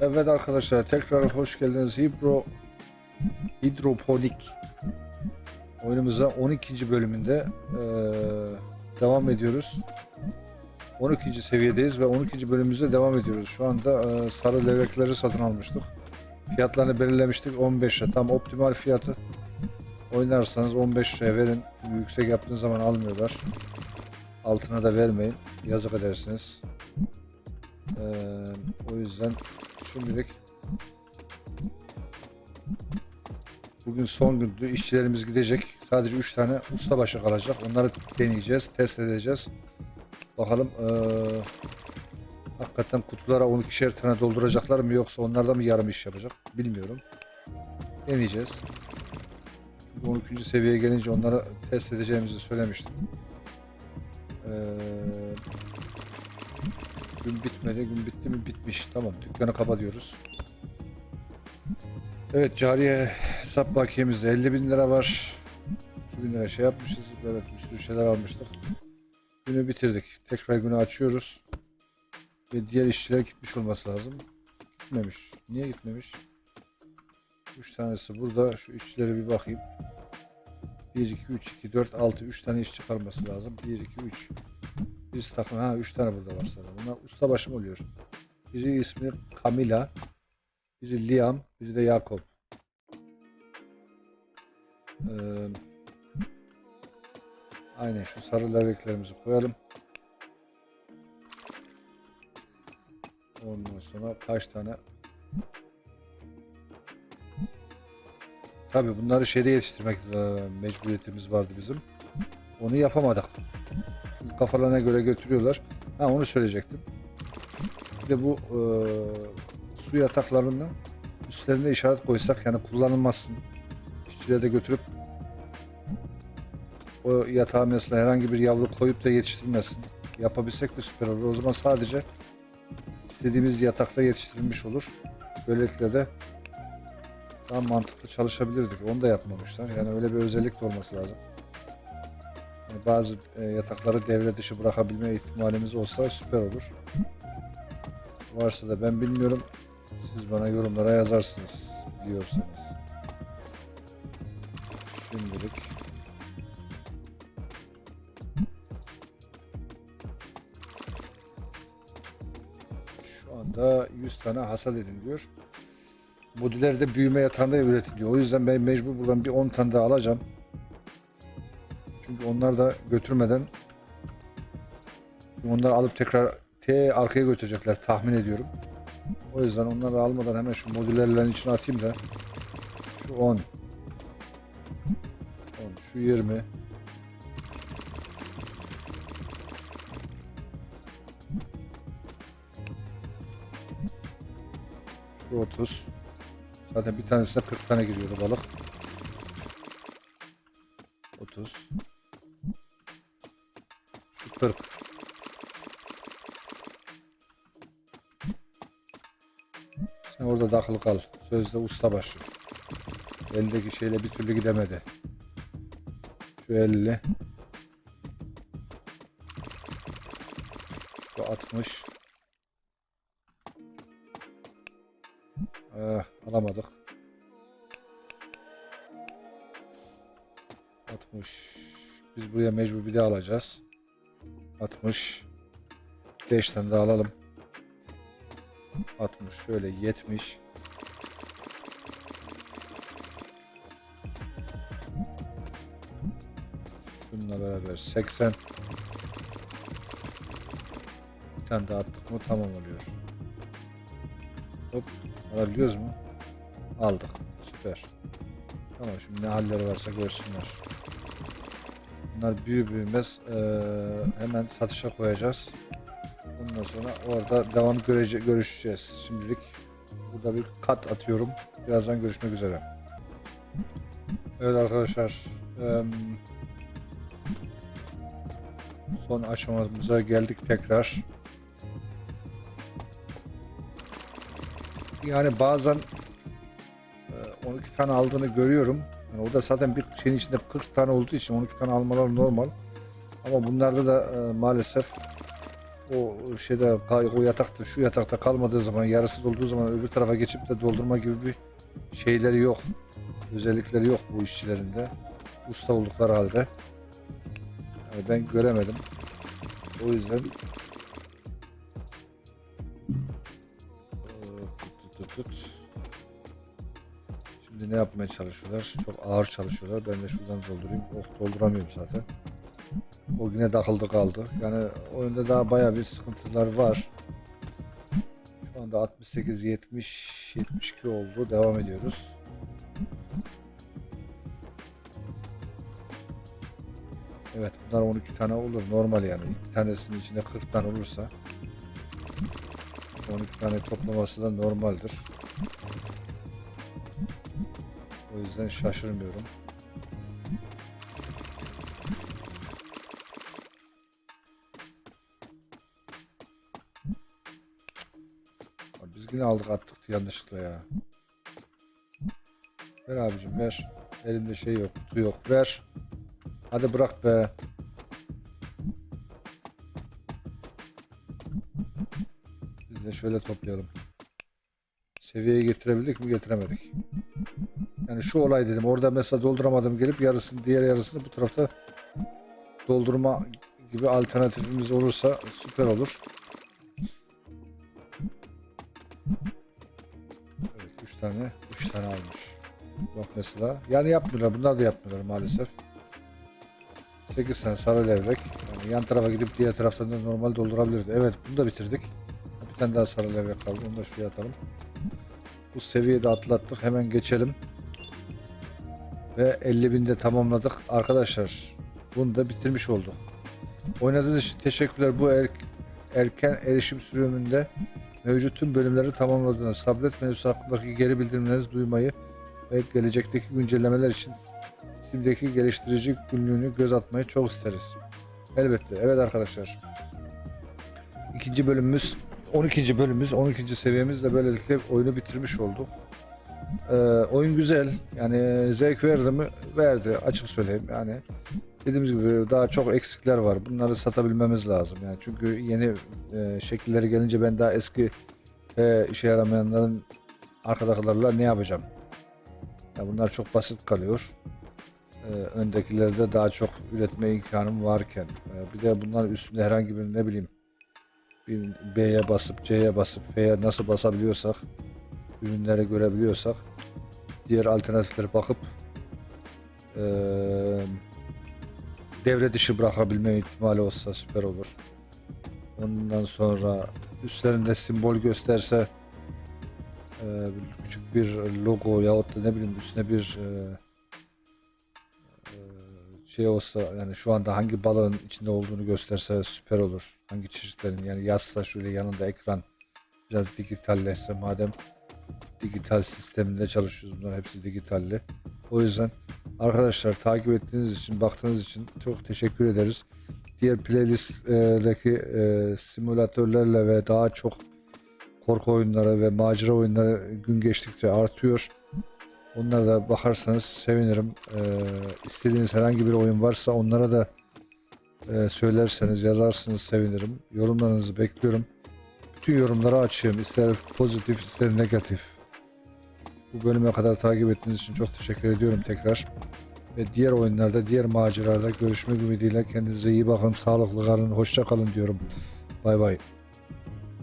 Evet arkadaşlar tekrar hoş geldiniz. Hidro Hidroponik oyunumuza 12. bölümünde eee, devam ediyoruz. 12. seviyedeyiz ve 12. bölümümüze devam ediyoruz. Şu anda eee, sarı levrekleri satın almıştık. Fiyatlarını belirlemiştik 15 lira. Tam optimal fiyatı. Oynarsanız 15 liraya verin. Çünkü yüksek yaptığınız zaman almıyorlar. Altına da vermeyin. Yazık edersiniz. Eee, o yüzden şimdilik bugün son gündü. İşçilerimiz gidecek. Sadece 3 tane ustabaşı kalacak. Onları deneyeceğiz, test edeceğiz. Bakalım eee, hakikaten kutulara 12'şer tane dolduracaklar mı yoksa onlar da mı yarım iş yapacak bilmiyorum. Deneyeceğiz. Çünkü 12. seviyeye gelince onları test edeceğimizi söylemiştim. Eee Gün bitmedi. Gün bitti mi? Bitmiş. Tamam. Dükkanı kapatıyoruz. Evet cariye hesap bakiyemizde 50 bin lira var. 2 bin lira şey yapmışız. Evet bir sürü şeyler almıştık. Günü bitirdik. Tekrar günü açıyoruz. Ve diğer işçiler gitmiş olması lazım. Gitmemiş. Niye gitmemiş? 3 tanesi burada. Şu işçilere bir bakayım. 1, 2, 3, 2, 4, 6. 3 tane iş çıkarması lazım. 1, 2, 3. Birisi takım. Ha 3 tane burada var sana. Bunlar ustabaşı oluyor? Biri ismi Camila. Biri Liam. Biri de Jakob. Ee, aynen şu sarı levreklerimizi koyalım. Ondan sonra kaç tane Tabi bunları şeyde yetiştirmek e, mecburiyetimiz vardı bizim. Onu yapamadık. Kafalarına göre götürüyorlar. Ha onu söyleyecektim. Bir de bu e, su yataklarının üstlerine işaret koysak yani kullanılmasın. İşçileri de götürüp o yatağa mesela herhangi bir yavru koyup da yetiştirmesin. Yapabilsek de süper olur. O zaman sadece istediğimiz yatakta yetiştirilmiş olur. Böylelikle de daha mantıklı çalışabilirdik. Onu da yapmamışlar. Yani öyle bir özellik de olması lazım. Bazı e, yatakları devre dışı bırakabilme ihtimalimiz olsa süper olur. Varsa da ben bilmiyorum. Siz bana yorumlara yazarsınız diyorsanız. Şimdilik şu anda 100 tane hasat ediliyor. Modüler de büyüme yatağında üretiliyor. O yüzden ben mecbur buradan bir 10 tane daha alacağım. Çünkü onlar da götürmeden onları alıp tekrar T arkaya götürecekler tahmin ediyorum. O yüzden onları almadan hemen şu modüllerlerin içine atayım da şu 10 10 şu 20 şu 30 Zaten bir tanesine 40 tane giriyordu balık. 30 Şu 40 Sen orada takılı kal. Sözde ustabaşı. Eldeki şeyle bir türlü gidemedi. Şu 50 Şu 60 Eh, alamadık. 60. Biz buraya mecbur bir de alacağız. 60. 5 tane daha alalım. 60 şöyle 70. Şununla beraber 80. Bir tane daha attık mı tamam oluyor. Hop alabiliyoruz mu? Aldık. Süper. Tamam şimdi ne halleri varsa görsünler. Bunlar büyü büyümez eee, hemen satışa koyacağız. Ondan sonra orada devam görece görüşeceğiz. Şimdilik burada bir kat atıyorum. Birazdan görüşmek üzere. Evet arkadaşlar. eee, son aşamamıza geldik tekrar. Yani bazen e, 12 tane aldığını görüyorum. Yani o da zaten bir şeyin içinde 40 tane olduğu için 12 tane almaları normal. Ama bunlarda da e, maalesef o şeyde o yatakta şu yatakta kalmadığı zaman yarısı dolduğu zaman öbür tarafa geçip de doldurma gibi bir şeyleri yok. Özellikleri yok bu işçilerin de. Usta oldukları halde. Yani ben göremedim. O yüzden ne yapmaya çalışıyorlar? Çok ağır çalışıyorlar. Ben de şuradan doldurayım. Oh dolduramıyorum zaten. O yine takıldı kaldı. Yani oyunda daha baya bir sıkıntılar var. Şu anda 68 70 72 oldu. Devam ediyoruz. Evet bunlar 12 tane olur normal yani. Bir tanesinin içinde 40 tane olursa 12 tane toplaması da normaldir. O yüzden şaşırmıyorum. Biz yine aldık attık yanlışlıkla ya. Ver abicim ver. Elimde şey yok, kutu yok. Ver. Hadi bırak be. Biz de şöyle toplayalım. Seviyeye getirebildik mi getiremedik. Yani şu olay dedim. Orada mesela dolduramadım gelip yarısını diğer yarısını bu tarafta doldurma gibi alternatifimiz olursa süper olur. Evet 3 tane 3 tane almış. Bak mesela. Yani yapmıyorlar. Bunlar da yapmıyorlar maalesef. 8 tane sarı levrek. Yani yan tarafa gidip diğer taraftan da normal doldurabilirdi. Evet bunu da bitirdik. Bir tane daha sarı levrek kaldı. Onu da şuraya atalım. Bu seviyede atlattık. Hemen geçelim. Ve 50 binde tamamladık. Arkadaşlar bunu da bitirmiş olduk. Oynadığınız için teşekkürler. Bu er- erken erişim sürümünde mevcut tüm bölümleri tamamladınız. Tablet menüsü hakkındaki geri bildirimlerinizi duymayı ve gelecekteki güncellemeler için Steam'deki geliştirici günlüğünü göz atmayı çok isteriz. Elbette. Evet arkadaşlar. İkinci bölümümüz 12. bölümümüz 12. seviyemizle böylelikle oyunu bitirmiş olduk. Ee, oyun güzel. Yani zevk verdi mi? Verdi. Açık söyleyeyim. Yani dediğimiz gibi daha çok eksikler var. Bunları satabilmemiz lazım. Yani çünkü yeni e, şekilleri gelince ben daha eski ve işe yaramayanların arkadakilerle ne yapacağım? Ya bunlar çok basit kalıyor. Ee, öndekilerde daha çok üretme imkanım varken. Ee, bir de bunların üstünde herhangi bir ne bileyim bir B'ye basıp C'ye basıp F'ye nasıl basabiliyorsak ürünleri görebiliyorsak diğer alternatiflere bakıp eee, devre dışı bırakabilme ihtimali olsa süper olur. Ondan sonra üstlerinde simbol gösterse eee, küçük bir logo yahut da ne bileyim üstüne bir eee, eee, şey olsa yani şu anda hangi balığın içinde olduğunu gösterse süper olur. Hangi çeşitlerin yani yazsa şöyle yanında ekran biraz dijitalleşse madem dijital sisteminde çalışıyoruz bunlar hepsi dijitalli. O yüzden arkadaşlar takip ettiğiniz için baktığınız için çok teşekkür ederiz. Diğer playlistteki e, simülatörlerle ve daha çok korku oyunları ve macera oyunları gün geçtikçe artıyor. Onlara da bakarsanız sevinirim. E, istediğiniz herhangi bir oyun varsa onlara da e, söylerseniz yazarsınız sevinirim. Yorumlarınızı bekliyorum. Bütün yorumları açığım. İster pozitif ister negatif. Bu bölüme kadar takip ettiğiniz için çok teşekkür ediyorum tekrar. Ve diğer oyunlarda, diğer maceralarda görüşmek ümidiyle kendinize iyi bakın, sağlıklı kalın, hoşça kalın diyorum. Bay bay.